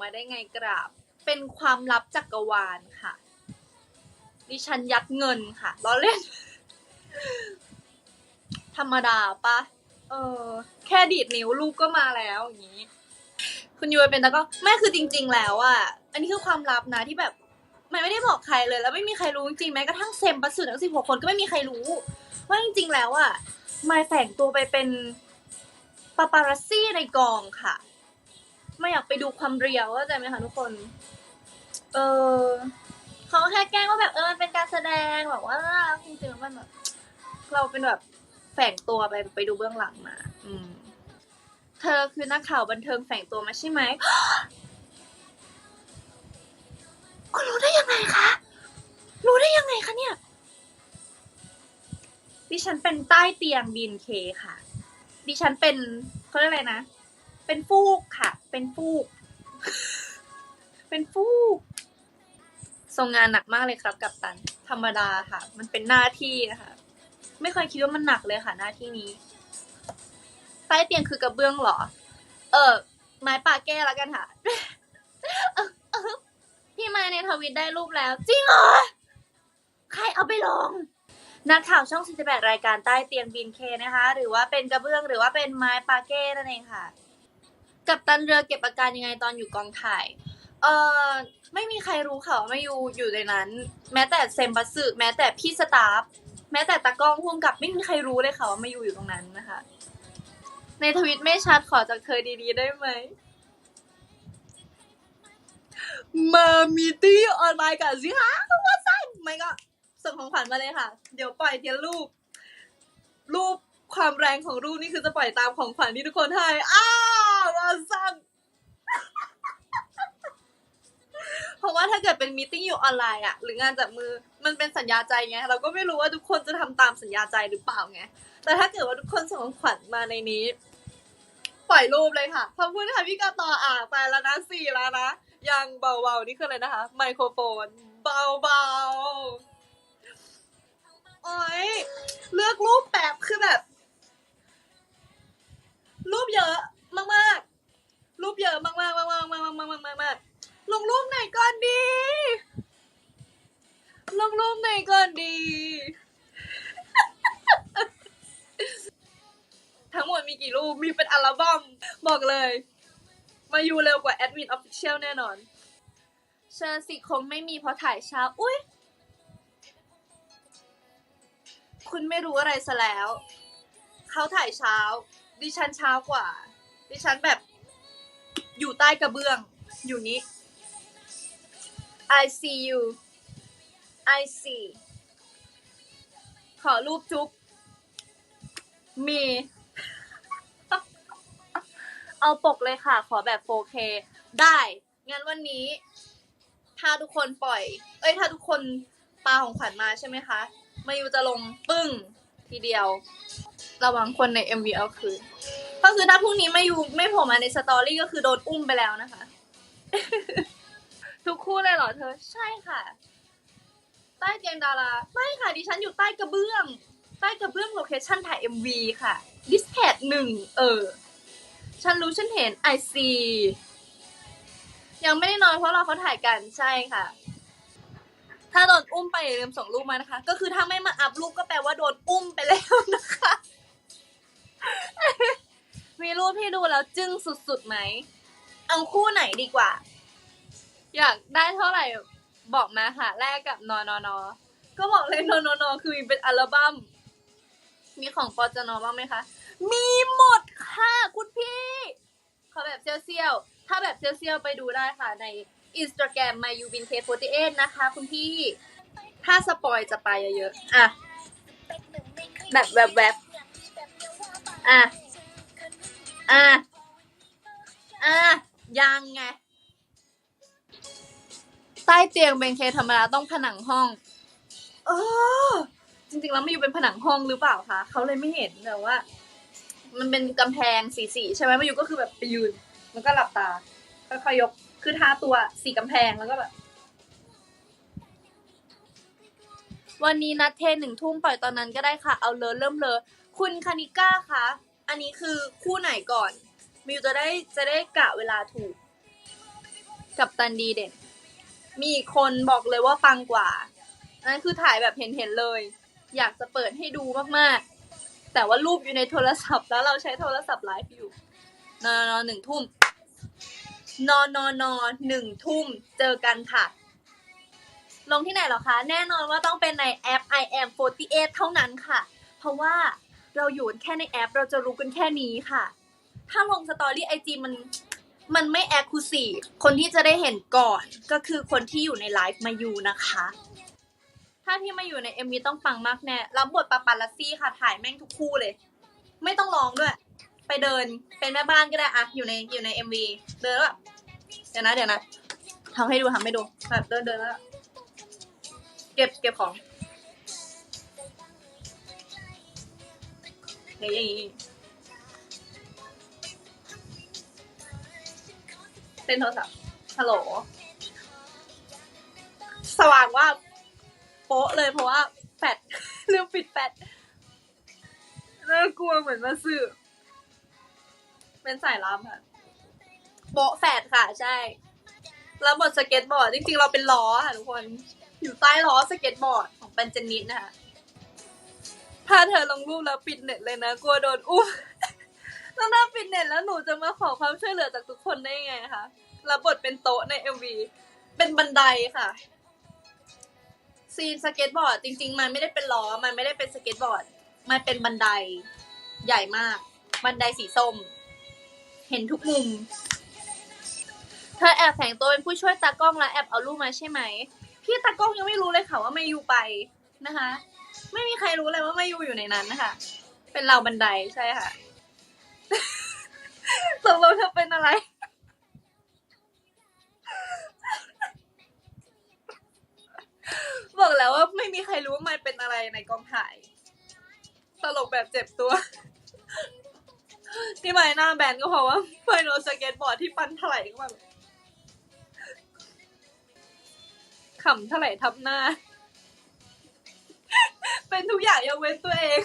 มาได้ไงกราบ เป็นความลับจักรวาลค่ะ ดิฉันยัดเงินค่ะล้อเล่น ธรรมดาปะเออ แค่ดีดนิ้วลูกก็มาแล้วอย่างนี้ คุณยูเป็นตะก็ไม่คือจริง ๆ แล้วอะอันนี้คือความลับนะที่แบบมันไม่ได้บอกใครเลย แล้วไม่มีใครรู้จริงแม้กระทั่งเซมปัสสุดทั้งสิบหกคนก็ไม่มีใครรู้ ว่าจริง ๆ แล้วอะมายแฝงตัวไปเป็นปาปารัสซี่ในกองค่ะ ไม่อยากไปดูความเรียวเข้าใจไหมคะทุกคน เออเขาแค่แกล้งว่าแบบเออมันเป็นการแสดงแบบว่าจริงๆมันแบบเราเป็นแบบแฝงตัวไปไปดูเบื้องหลังมา อืม เธอคือนักข่าวบันเทิงแฝงตัวมาใช่ไหมคุณรู้ได้ยังไงคะ รู้ได้ยังไงคะเนี่ย ดิฉันเป็นใต้เตียงบีนเคค่ะ ดิฉันเป็นเขาเรียกอะไรนะ เป็นฟูกค่ะ เป็นฟูก เป็นฟูกทรงงานหนักมากเลยครับ กับตัน ธรรมดาค่ะ มันเป็นหน้าที่นะคะ ไม่เคยคิดว่ามันหนักเลยค่ะ หน้าที่นี้ใต้เตียงคือกระเบื้องเหรอ เออไม้ปาแก้แล้วกันค่ะพี่ม้ในทวิตได้รูปแล้ว จริงเหรอ ใครเอาไปลงนักข่าวช่อง 48 รายการใต้เตียงบินเคนะคะ หรือว่าเป็นกระเบื้องหรือว่าเป็นไม้ปาเก้นั่นเองค่ะ กับตันเรือเก็บอาการยังไงตอนอยู่กองถ่าย เอ่อไม่มีใครรู้ค่ะว่ามาอยู่อยู่ในนั้น แม้แต่เซมบัสสึแม้แต่พี่สตาฟแม้แต่ตากล้องพ่วงกับไม่มีใครรู้เลยค่ะว่ามาอยู่อยู่ตรงนั้นนะคะ ในทวิตไม่ชัดขอจากเธอดีๆได้ไหมมามีตี้ออนไลน์กันสิคะว่าสั่นไม่ก็ส่งของขวัญมาเลยค่ะ เดี๋ยวปล่อยเทียนรูป รูปความแรงของรูปนี่คือจะปล่อยตามของขวัญที่ทุกคนให้อ้า วว่าสั่นเพราะว่าถ้าเกิดเป็นมีติ้งอยู่ออนไลน์อะหรืองานจับมือมันเป็นสัญญาใจไงเราก็ไม่รู้ว่าทุกคนจะทำตามสัญญาใจหรือเปล่าไงแต่ถ้าเกิดว่าทุกคนส่งของขวัญมาในนี้ ปล่อยรูปเลยค่ะขอบคุณค่ะพี่กาต่ออะไปแล้วนะสี่แล้วนะยังเบาๆนี่คืออะไรนะคะ ไมโครโฟน เบาๆโอ้ยเลือกรู กี่รูป มีเป็นอัลบั้มบอกเลย มาอยู่เร็วกว่าแอดมินออฟฟิเชียลแน่นอน เชิญสิคงไม่มีเพราะถ่ายเช้า อุ้ยคุณไม่รู้อะไรซะแล้ว เขาถ่ายเช้า ดิฉันเช้ากว่า ดิฉันแบบ อยู่ใต้กระเบื้อง อยู่นี้ I see you I see ขอรูปจุ๊บมี เอาปกเลยค่ะ ขอแบบ 4K ได้ งั้นวันนี้ ถ้าทุกคนปล่อย เอ้ย ถ้าทุกคนปาของขวัญมาใช่ไหมคะ มายูจะลงปึ้งทีเดียว ระวังคนใน MV เอาคืนก็คือถ้าพรุ่งนี้มายูไม่โผล่มาในสตอรี่ก็คือโดนอุ้มไปแล้วนะคะ ทุกคู่เลยเหรอเธอ ใช่ค่ะ ใต้เตียงดาราไม่ค่ะ ดิฉันอยู่ใต้กระเบื้อง ใต้กระเบื้องโลเคชั่นถ่าย MV ค่ะ ดิสแพดหนึ่งเออ ฉันรู้ฉันเห็นไอซียังไม่ได้นอนเพราะเราเขาถ่ายกันใช่ค่ะ ถ้าโดนอุ้มไปอย่าลืมส่งรูปมานะคะ ก็คือถ้าไม่มาอัพรูปก็แปลว่าโดนอุ้มไปแล้วนะคะ มีรูปที่ดูแล้วจึ้งสุดๆไหม เอาคู่ไหนดีกว่า อยากได้เท่าไหร่บอกมาค่ะ แลกกับนอนอนอก็บอกเลยนอนอนอคือมีเป็นอัลบั้ม มีของปอจนบ้างไหมคะ มีหมด ค่ะคุณพี่เขาแบบเซี่ยวๆ ถ้าแบบเซี่ยวๆ ไปดูได้ค่ะใน Instagram my u b i n k 48นะคะ คุณพี่ ถ้าสปอยจะไปเยอะๆ อะ แบบแบบแบบอะ อะ อะ ยังไง ใต้เตียงเบนเคธรรมดาต้องผนังห้อง เออ จริงๆ แล้วไม่อยู่เป็นผนังห้องหรือเปล่าคะเขาเลยไม่เห็นแต่ว่า มันเป็นกำแพงสีสีๆใช่ไหมมายูก็คือแบบไปยืน แล้วก็หลับตาค่อยๆยกคือทาตัวสีกำแพงแล้วก็แบบ วันนี้นัดเทหนึ่งทุ่มปล่อยตอนนั้นก็ได้ค่ะ เอาเลยเริ่มเลยคุณคานิก้าคะอันนี้คือคู่ไหนก่อนมิวจะได้จะได้กะเวลาถูก กับตันดีเด่นมีอีกคนบอกเลยว่าปังกว่านนั้นคือถ่ายแบบเห็นเห็นๆเลย อยากจะเปิดให้ดูมากๆ แต่ว่ารูปอยู่ในโทรศัพท์แล้วเราใช้โทรศัพท์ไลฟ์อยู่ นอนนอนหนึ่งทุ่ม นอนนอนนอนหนึ่งทุ่มเจอกันค่ะ ลงที่ไหนหรอคะ แน่นอนว่าต้องเป็นในแอป I am 48 เท่านั้นค่ะ เพราะว่าเราอยู่แค่ในแอป เราจะรู้กันแค่นี้ค่ะ ถ้าลงสตอรี่ไอจีมันมันไม่แอคคูซีคนที่จะได้เห็นก่อนก็คือคนที่อยู่ในไลฟ์มาอยู่นะคะ ถ้าที่มาอยู่ใน MV ต้องปังมากแน่ รับบทปาปาลัสซี่ค่ะ ถ่ายแม่งทุกคู่เลย ไม่ต้องร้องด้วย ไปเดิน เป็นแม่บ้านก็ได้อะอยู่ในอยู่ใน MV เดินแล้วแบบเดี๋ยวนะเดี๋ยวนะทำให้ดูทำให้ดูแบบเดินเดินแล้วเก็บเก็บของเดี๋ยวอย่างนี้เป็นโทรศัพท์ฮัลโหล สว่างว่า โป๊ะเลยเพราะว่าแฟดลืมปิดแฟดน่ากลัวเหมือนมาสื่อ เป็นสายลับค่ะโป๊ะแฟดค่ะใช่ แล้วบทสเก็ตบอร์ดจริงๆเราเป็นล้อค่ะทุกคน อยู่ใต้ล้อสเก็ตบอร์ดของปันจนิดนะคะถ้าเธอลงรูปแล้วปิดเน็ตเลยนะกลัวโดนอุ้มแล้วถ้าปิดเน็ตแล้วหนูจะมาขอความช่วยเหลือจากทุกคนได้ยังไงคะรับบทเป็นโต๊ะในเอ็มวีเป็นบันไดค่ะ ซีนสเก็ตบอร์ดจริง ๆ มันไม่ได้เป็นล้อ มันไม่ได้เป็นสเก็ตบอร์ด มันเป็นบันไดใหญ่มาก บันไดสีส้ม เห็นทุกมุม เธอแอบแฝงตัวเป็นผู้ช่วยตากล้องแล้วแอบเอารูปมาใช่ไหม พี่ตากล้องยังไม่รู้เลยค่ะว่าไม่ยูไปนะคะ ไม่มีใครรู้เลยว่าไม่ยูอยู่ในนั้นนะคะ เป็นเราบันไดใช่ค่ะตกลงเธอเป็นอะไร แบบเจ็บตัว ที่ใบหน้าแบนก็เพราะว่าไปโดนสเก็ตบอร์ดที่ปั้นถลายเข้ามาขำถลายทับหน้า เป็นทุกอย่างยกเว้นตัวเอง